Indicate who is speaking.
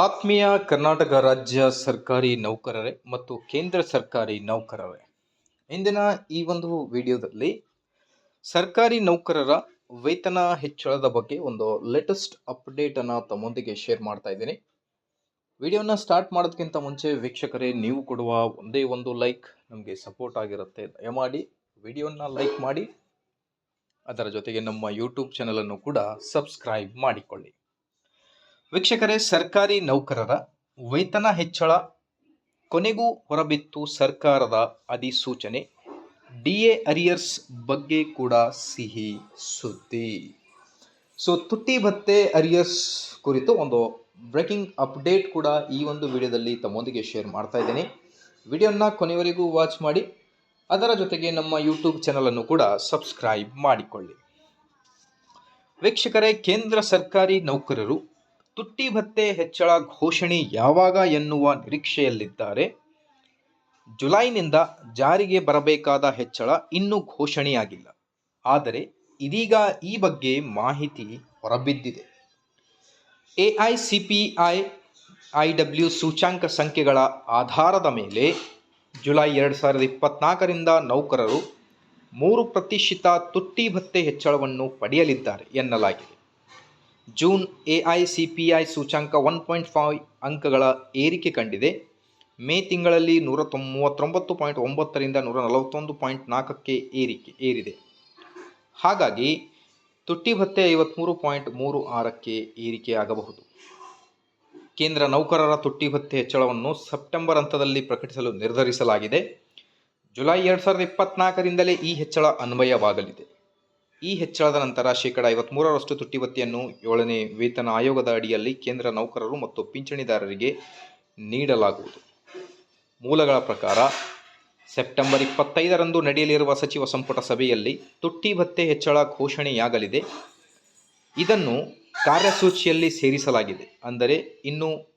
Speaker 1: ಆತ್ಮೀಯ ಕರ್ನಾಟಕ ರಾಜ್ಯ ಸರ್ಕಾರಿ ನೌಕರರೇ ಮತ್ತು ಕೇಂದ್ರ ಸರ್ಕಾರಿ ನೌಕರರೇ, ಇಂದಿನ ಈ ಒಂದು ವಿಡಿಯೋದಲ್ಲಿ ಸರ್ಕಾರಿ ನೌಕರರ ವೇತನ ಹೆಚ್ಚಳದ ಬಗ್ಗೆ ಒಂದು ಲೇಟೆಸ್ಟ್ ಅಪ್ಡೇಟ್ ಅನ್ನ ತಮ್ಮೊಂದಿಗೆ ಶೇರ್ ಮಾಡ್ತಾ ಇದ್ದೀನಿ. ವಿಡಿಯೋನ ಸ್ಟಾರ್ಟ್ ಮಾಡೋದಕ್ಕಿಂತ ಮುಂಚೆ ವೀಕ್ಷಕರೇ, ನೀವು ಕೊಡುವ ಒಂದೇ ಒಂದು ಲೈಕ್ ನಮಗೆ ಸಪೋರ್ಟ್ ಆಗಿರುತ್ತೆ. ದಯಮಾಡಿ ವಿಡಿಯೋನ ಲೈಕ್ ಮಾಡಿ, ಅದರ ಜೊತೆಗೆ ನಮ್ಮ ಯೂಟ್ಯೂಬ್ ಚಾನಲನ್ನು ಕೂಡ ಸಬ್ಸ್ಕ್ರೈಬ್ ಮಾಡಿಕೊಳ್ಳಿ. ವೀಕ್ಷಕರೇ, ಸರ್ಕಾರಿ ನೌಕರರ ವೇತನ ಹೆಚ್ಚಳ ಕೊನೆಗೂ ಹೊರಬಿತ್ತು ಸರ್ಕಾರದ ಅಧಿಸೂಚನೆ. ಡಿ ಎ ಅರಿಯರ್ಸ್ ಬಗ್ಗೆ ಕೂಡ ಸಿಹಿ ಸುದ್ದಿ. ಸೊ, ತುಟ್ಟಿ ಭತ್ತೆ ಅರಿಯರ್ಸ್ ಕುರಿತು ಒಂದು ಬ್ರೇಕಿಂಗ್ ಅಪ್ಡೇಟ್ ಕೂಡ ಈ ಒಂದು ವಿಡಿಯೋದಲ್ಲಿ ತಮ್ಮೊಂದಿಗೆ ಶೇರ್ ಮಾಡ್ತಾ ಇದ್ದೀನಿ. ವಿಡಿಯೋನ ಕೊನೆಯವರೆಗೂ ವಾಚ್ ಮಾಡಿ, ಅದರ ಜೊತೆಗೆ ನಮ್ಮ ಯೂಟ್ಯೂಬ್ ಚಾನಲನ್ನು ಕೂಡ ಸಬ್ಸ್ಕ್ರೈಬ್ ಮಾಡಿಕೊಳ್ಳಿ. ವೀಕ್ಷಕರೇ, ಕೇಂದ್ರ ಸರ್ಕಾರಿ ನೌಕರರು ತುಟ್ಟಿ ಭತ್ತೆ ಹೆಚ್ಚಳ ಘೋಷಣೆ ಯಾವಾಗ ಎನ್ನುವ ನಿರೀಕ್ಷೆಯಲ್ಲಿದ್ದಾರೆ? ಜುಲೈನಿಂದ ಜಾರಿಗೆ ಬರಬೇಕಾದ ಹೆಚ್ಚಳ ಇನ್ನೂ ಘೋಷಣೆಯಾಗಿಲ್ಲ. ಆದರೆ ಇದೀಗ ಈ ಬಗ್ಗೆ ಮಾಹಿತಿ ಹೊರಬಿದ್ದಿದೆ. ಎಐಸಿಪಿಐ ಐ ಡಬ್ಲ್ಯೂ ಸೂಚ್ಯಾಂಕ ಸಂಖ್ಯೆಗಳ ಆಧಾರದ ಮೇಲೆ ಜುಲೈ ಎರಡು ಸಾವಿರದ ಇಪ್ಪತ್ನಾಲ್ಕರಿಂದ ನೌಕರರು ಮೂರು ಪ್ರತಿಶತ ತುಟ್ಟಿ ಭತ್ತೆ ಹೆಚ್ಚಳವನ್ನು ಪಡೆಯಲಿದ್ದಾರೆ ಎನ್ನಲಾಗಿದೆ. ಜೂನ್ ಎಐಸಿಪಿಐ ಸೂಚ್ಯಾಂಕ ಒನ್ ಪಾಯಿಂಟ್ ಫೈವ್ ಅಂಕಗಳ ಏರಿಕೆ ಕಂಡಿದೆ. ಮೇ ತಿಂಗಳಲ್ಲಿ ನೂರ ತೊಂಬ ಮೂವತ್ತೊಂಬತ್ತು ಪಾಯಿಂಟ್ ಒಂಬತ್ತರಿಂದ ನೂರ ನಲವತ್ತೊಂದು ಪಾಯಿಂಟ್ ನಾಲ್ಕಕ್ಕೆ ಏರಿಕೆ, ಏರಿದೆ. ಹಾಗಾಗಿ ತುಟ್ಟಿ ಭತ್ತೆ ಐವತ್ತ್ಮೂರು ಪಾಯಿಂಟ್ ಮೂರು ಆರಕ್ಕೆ ಏರಿಕೆಯಾಗಬಹುದು. ಕೇಂದ್ರ ನೌಕರರ ತುಟ್ಟಿ ಭತ್ತೆ ಹೆಚ್ಚಳವನ್ನು ಸೆಪ್ಟೆಂಬರ್ ಹಂತದಲ್ಲಿ ಪ್ರಕಟಿಸಲು ನಿರ್ಧರಿಸಲಾಗಿದೆ. ಜುಲೈ ಎರಡು ಸಾವಿರದ ಇಪ್ಪತ್ನಾಲ್ಕರಿಂದಲೇ ಈ ಹೆಚ್ಚಳ ಅನ್ವಯವಾಗಲಿದೆ. ಈ ಹೆಚ್ಚಳದ ನಂತರ ಶೇಕಡ ಐವತ್ಮೂರರಷ್ಟು ತುಟ್ಟಿ ಭತ್ಯೆಯನ್ನು ಏಳನೇ ವೇತನ ಆಯೋಗದ ಅಡಿಯಲ್ಲಿ ಕೇಂದ್ರ ನೌಕರರು ಮತ್ತು ಪಿಂಚಣಿದಾರರಿಗೆ ನೀಡಲಾಗುವುದು. ಮೂಲಗಳ ಪ್ರಕಾರ, ಸೆಪ್ಟೆಂಬರ್ ಇಪ್ಪತ್ತೈದರಂದು ನಡೆಯಲಿರುವ ಸಚಿವ ಸಂಪುಟ ಸಭೆಯಲ್ಲಿ ತುಟ್ಟಿ ಭತ್ತೆ ಹೆಚ್ಚಳ ಘೋಷಣೆಯಾಗಲಿದೆ. ಇದನ್ನು ಕಾರ್ಯಸೂಚಿಯಲ್ಲಿ ಸೇರಿಸಲಾಗಿದೆ. ಅಂದರೆ, ಇನ್ನು